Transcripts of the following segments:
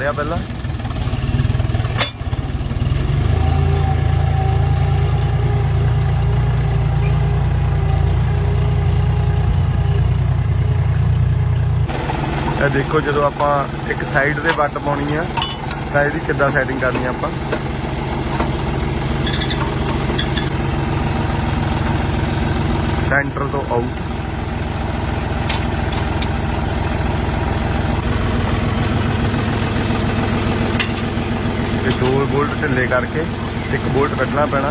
ਰਿਆ ਪਹਿਲਾਂ। ਇਹ ਦੇਖੋ ਜਦੋਂ ਆਪਾਂ ਇੱਕ ਸਾਈਡ ਤੇ ਵੱਟ ਪਾਉਣੀ ਆ, ਤਾਂ ਇਹਦੀ ਕਿੱਦਾਂ ਸੈਟਿੰਗ ਕਰਨੀ ਆ ਆਪਾਂ? ਸੈਂਟਰ ਤੋਂ ਆਊਟ ਦੋ ਬੋਲਟ ਢਿੱਲੇ ਕਰਕੇ ਇੱਕ ਬੋਲਟ ਕੱਢਣਾ ਪੈਣਾ।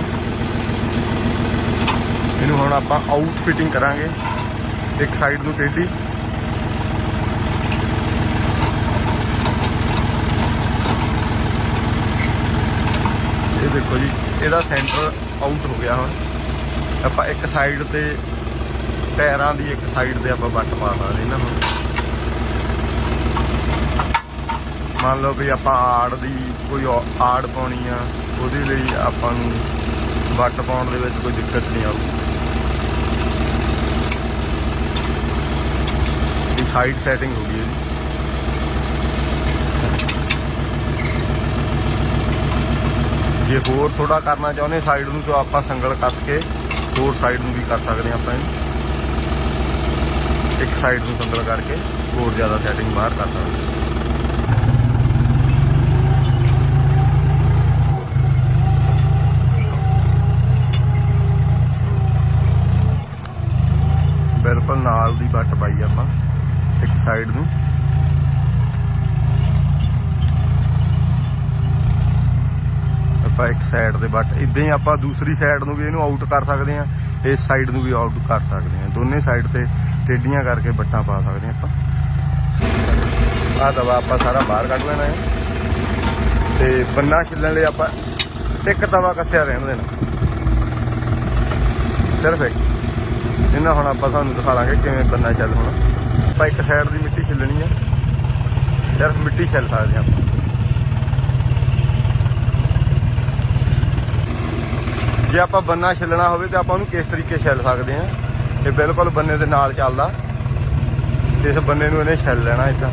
ਇਹਨੂੰ ਹੁਣ ਆਪਾਂ ਆਊਟ ਫਿਟਿੰਗ ਕਰਾਂਗੇ। ਇੱਕ ਸਾਈਡ ਨੂੰ ਟੇਢੀ। ਇਹ ਦੇਖੋ ਜੀ, ਇਹਦਾ ਸੈਂਟਰ ਆਊਟ ਹੋ ਗਿਆ ਹੁਣ। ਆਪਾਂ ਇੱਕ ਸਾਈਡ ਤੇ ਟਾਇਰਾਂ ਦੀ ਇੱਕ ਸਾਈਡ ਤੇ ਆਪਾਂ ਵੱਟ ਪਾ ਲਾਂਗੇ ਇਹਨਾਂ ਨੂੰ ਮੰਨ ਲਓ ਵੀ ਆਪਾਂ ਆੜ ਦੀ ਕੋਈ ਔ- ਆੜ ਪਾਉਣੀ ਆ, ਉਹਦੇ ਲਈ ਆਪਾਂ ਨੂੰ ਵੱਟ ਪਾਉਣ ਦੇ ਵਿੱਚ ਕੋਈ ਦਿੱਕਤ ਨਹੀਂ ਆਊਗੀ ਇਹ ਸਾਈਡ ਸੈਟਿੰਗ ਹੋ ਗਈ ਹੈ ਜੀ। ਜੇ ਹੋਰ ਥੋੜਾ ਕਰਨਾ ਚਾਹੁੰਦੇ ਸਾਈਡ ਨੂੰ ਤਾਂ ਆਪਾਂ ਸੰਗਲ ਕੱਸ ਕੇ ਹੋਰ ਸਾਈਡ ਨੂੰ ਵੀ ਕਰ ਸਕਦੇ ਹਾਂ ਆਪਾਂ ਇਹਨੂੰ। ਇੱਕ ਸਾਈਡ ਨੂੰ ਸੰਗਲ ਕਰਕੇ ਹੋਰ ਜ਼ਿਆਦਾ ਸੈਟਿੰਗ ਬਾਹਰ ਕਰ ਸਕਦੇ ਹਾਂ ਬਿਲਕੁਲ ਨਾਲ ਦੀ ਵੱਟ ਪਾਈ ਆਪਾਂ ਇੱਕ ਸਾਈਡ ਨੂੰ ਆਪਾਂ ਇੱਕ ਸਾਈਡ ਤੇ ਵੱਟ ਇਦਾਂ ਹੀ ਆਪਾਂ ਦੂਸਰੀ ਸਾਈਡ ਨੂੰ ਵੀ ਇਹਨੂੰ ਆਊਟ ਕਰ ਸਕਦੇ ਹਾਂ, ਇਸ ਸਾਈਡ ਨੂੰ ਵੀ ਆਊਟ ਕਰ ਸਕਦੇ ਹਾਂ। ਦੋਨੇ ਸਾਈਡ ਤੇ ਟੇਡੀਆਂ ਕਰਕੇ ਵੱਟਾਂ ਪਾ ਸਕਦੇ ਹਾਂ ਆਪਾਂ। ਆਹ ਦਵਾ ਆਪਾਂ ਸਾਰਾ ਬਾਹਰ ਕੱਢ ਲੈਣਾ ਹੈ। ਤੇ ਬੰਨਾ ਛਿੱਲਣ ਲਈ ਆਪਾਂ ਇੱਕ ਤਵਾ ਕੱਸਿਆ ਰਹਿਣ ਦੇਣਾ। ਸਿਰਫ ਇੱਕ। ਇਹਨਾਂ ਹੁਣ ਆਪਾਂ ਤੁਹਾਨੂੰ ਦਿਖਾ ਲਾਂਗੇ ਕਿਵੇਂ ਬੰਨਾ ਚੱਲ ਹੁਣ। ਆਪਾਂ ਇੱਕ ਸਾਈਡ ਦੀ ਮਿੱਟੀ ਛਿੱਲਣੀ ਆ ਸਿਰਫ ਮਿੱਟੀ ਛਿੱਲ ਸਕਦੇ ਹਾਂ ਆਪਾਂ। ਜੇ ਆਪਾਂ ਬੰਨਾ ਛਿੱਲਣਾ ਹੋਵੇ ਤਾਂ ਆਪਾਂ ਉਹਨੂੰ ਕਿਸ ਤਰੀਕੇ ਛਿੱਲ ਸਕਦੇ ਹਾਂ। ਇਹ ਬਿਲਕੁਲ ਬੰਨੇ ਦੇ ਨਾਲ ਚੱਲਦਾ। ਇਸ ਬੰਨੇ ਨੂੰ ਇਹਨੇ ਛਿੱਲ ਲੈਣਾ ਇਦਾਂ।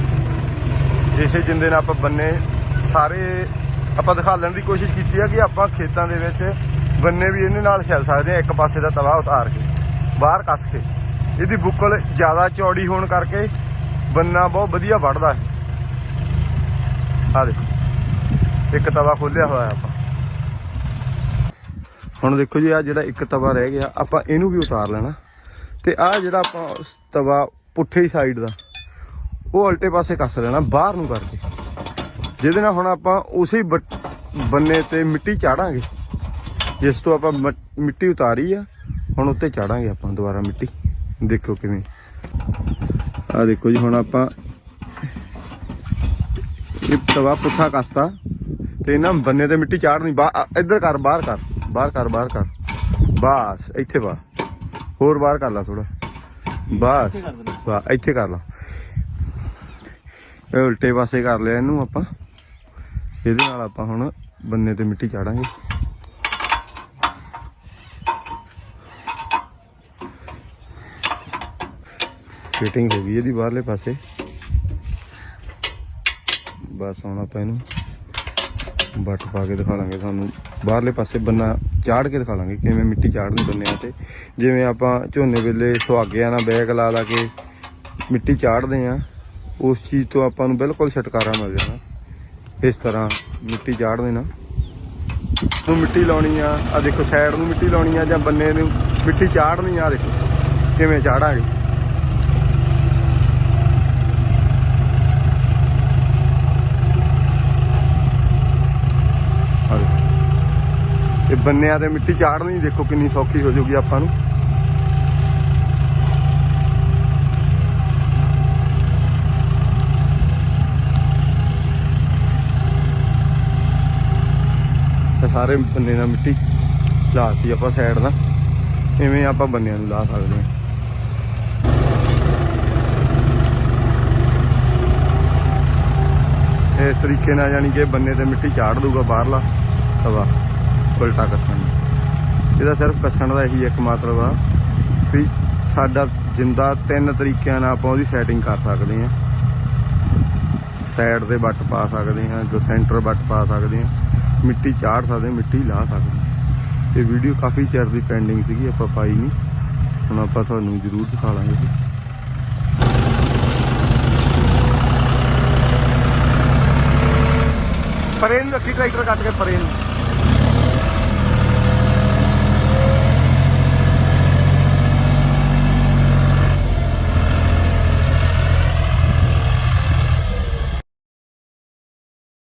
ਇਸੇ ਜਿੰਦੇ ਨਾਲ ਆਪਾਂ ਬੰਨੇ ਸਾਰੇ, ਆਪਾਂ ਦਿਖਾ ਲੈਣ ਦੀ ਕੋਸ਼ਿਸ਼ ਕੀਤੀ ਆ ਕਿ ਆਪਾਂ ਖੇਤਾਂ ਦੇ ਵਿੱਚ ਬੰਨੇ ਵੀ ਇਹਦੇ ਨਾਲ ਛਿੱਲ ਸਕਦੇ ਆ ਇੱਕ ਪਾਸੇ ਦਾ ਤਵਾ ਉਤਾਰ ਕੇ, ਬਾਹਰ ਕੱਸ ਕੇ। ਇਹਦੀ ਬੁੱਕਲ ਜ਼ਿਆਦਾ ਚੌੜੀ ਹੋਣ ਕਰਕੇ ਬੰਨਾ ਬਹੁਤ ਵਧੀਆ ਵੱਢਦਾ ਹੈ। ਆ ਦੇਖੋ, ਇੱਕ ਤਵਾ ਖੋਲਿਆ ਹੋਇਆ ਆਪਾਂ। ਹੁਣ ਦੇਖੋ ਜੀ ਆ ਜਿਹੜਾ ਇੱਕ ਤਵਾ ਰਹਿ ਗਿਆ, ਆਪਾਂ ਇਹਨੂੰ ਵੀ ਉਤਾਰ ਲੈਣਾ। ਤੇ ਆ ਜਿਹੜਾ ਆਪਾਂ ਤਵਾ ਪੁੱਠੇ ਸਾਈਡ ਦਾ, ਉਹ ਉਲਟੇ ਪਾਸੇ ਕੱਸ ਲੈਣਾ, ਬਾਹਰ ਨੂੰ ਕਰਕੇ। ਜਿਹਦੇ ਨਾਲ ਹੁਣ ਆਪਾਂ ਉਸੇ ਬੱਟ- ਬੰਨੇ ਤੇ ਮਿੱਟੀ ਚਾੜਾਂਗੇ। ਜਿਸ ਤੋਂ ਆਪਾਂ ਮ- ਮਿੱਟੀ ਉਤਾਰੀ ਆ, ਹੁਣ ਉੱਤੇ ਚਾੜਾਂਗੇ ਆਪਾਂ ਦੁਬਾਰਾ ਮਿੱਟੀ। ਦੇਖੋ ਕਿਵੇਂ। ਆ ਦੇਖੋ ਜੀ, ਹੁਣ ਆਪਾਂ ਇਹ ਤਵਾ ਪੁੱਠਾ ਕੱਸਤਾ, ਤੇ ਇਹਨਾਂ ਬੰਨੇ ਤੇ ਮਿੱਟੀ ਚਾੜਨੀ ਬਾਹਰ ਇੱਧਰ ਕਰ, ਬਾਹਰ ਕਰ। ਬਾਹਰ ਕਰ ਬਾਹਰ ਕਰ। ਬਸ ਇੱਥੇ ਬਾ ਹੋਰ ਬਾਹਰ ਕਰ ਲਾ ਥੋੜਾ ਬਸ ਬਾ ਇੱਥੇ ਕਰ ਲਾ। ਇਹ ਉਲਟੇ ਪਾਸੇ ਕਰ ਲਿਆ ਇਹਨੂੰ ਆਪਾਂ। ਇਹਦੇ ਨਾਲ ਆਪਾਂ ਹੁਣ ਬੰਨੇ ਤੇ ਮਿੱਟੀ ਚਾੜਾਂਗੇ। ਫਿਟਿੰਗ ਹੋ ਗਈ ਇਹਦੀ ਬਾਹਰਲੇ ਪਾਸੇ। ਬਸ ਹੁਣ ਆਪਾਂ ਇਹਨੂੰ ਬੱਟ ਪਾ ਕੇ ਦਿਖਾ ਲਾਂਗੇ ਤੁਹਾਨੂੰ। ਬਾਹਰਲੇ ਪਾਸੇ ਬੰਨਾ ਚਾੜ ਕੇ ਦਿਖਾ ਲਾਂਗੇ ਕਿਵੇਂ ਮਿੱਟੀ ਚਾੜਨੀ ਬੰਨਿਆਂ ਤੇ। ਜਿਵੇਂ ਆਪਾਂ ਝੋਨੇ ਵੇਲੇ ਸੁਹਾਗਿਆਂ ਨਾਲ ਬੈਗ ਲਾ ਲਾ ਕੇ ਮਿੱਟੀ ਚਾੜਦੇ ਆ, ਉਸ ਚੀਜ਼ ਤੋਂ ਆਪਾਂ ਨੂੰ ਬਿਲਕੁਲ ਛੁਟਕਾਰਾ ਮਿਲ ਜਾਣਾ। ਇਸ ਤਰ੍ਹਾਂ ਮਿੱਟੀ ਚਾੜ ਦੇਣਾ। ਨੂੰ ਮਿੱਟੀ ਲਾਉਣੀ ਆ ਆ ਦੇਖੋ ਸਾਈਡ ਨੂੰ ਮਿੱਟੀ ਲਾਉਣੀ ਆ ਜਾਂ ਬੰਨੇ ਨੂੰ ਮਿੱਟੀ ਚਾੜਨੀ ਆ ਦੇਖੋ ਕਿਵੇਂ ਚਾੜਾਂਗੇ ਆ ਦੇਖੋ। ਇਹ ਬੰਨਿਆਂ ਤੇ ਮਿੱਟੀ ਚਾੜਨੀ, ਦੇਖੋ ਕਿੰਨੀ ਸੌਖੀ ਹੋ ਜਾਊਗੀ ਆਪਾਂ ਨੂੰ। ਸਾਰੇ ਬੰਨੇ ਦਾ ਮਿੱਟੀ ਲਾਤੀ ਆਪਾਂ ਸਾਈਡ ਦਾ ਇਵੇਂ ਆਪਾਂ ਬੰਨਿਆਂ ਨੂੰ ਲਾ ਸਕਦੇ ਹਾਂ। ਇਸ ਤਰੀਕੇ ਨਾਲ ਯਾਨੀ ਕਿ ਬੰਨੇ ਤੇ ਮਿੱਟੀ ਝਾੜ ਦੂਗਾ ਬਾਹਰਲਾ ਹਵਾ ਉਲਟਾ ਕੱਸਣ ਨੂੰ। ਇਹਦਾ ਸਿਰਫ ਕੱਸਣ ਦਾ ਇਹੀ ਇੱਕ ਮਤਲਬ ਆ ਵੀ ਸਾਡਾ ਜਿੰਦਾ ਤਿੰਨ ਤਰੀਕਿਆਂ ਨਾਲ ਆਪਾਂ ਉਹਦੀ ਸੈਟਿੰਗ ਕਰ ਸਕਦੇ ਹਾਂ। ਸਾਈਡ ਤੇ ਵੱਟ ਪਾ ਸਕਦੇ ਹਾਂ, ਜੋ ਸੈਂਟਰ ਵੱਟ ਪਾ ਸਕਦੇ ਹਾਂ। ਮਿੱਟੀ ਚਾੜ ਸਕਦੇ ਹਾਂ, ਮਿੱਟੀ ਲਾ ਸਕਦੇ ਹਾਂ। ਤੇ ਵੀਡੀਓ ਕਾਫੀ ਚਿਰ ਦੀ ਪੈਂਡਿੰਗ ਸੀਗੀ, ਆਪਾਂ ਪਾਈ ਨਹੀਂ ਹੁਣ ਆਪਾਂ ਤੁਹਾਨੂੰ ਜ਼ਰੂਰ ਦਿਖਾ ਲਾਂਗੇ ਪਰੇ ਨੂੰ ਰੱਖੀ ਟਰੈਕਟਰ ਕੱਟ ਕੇ ਪਰੇ ਨੂੰ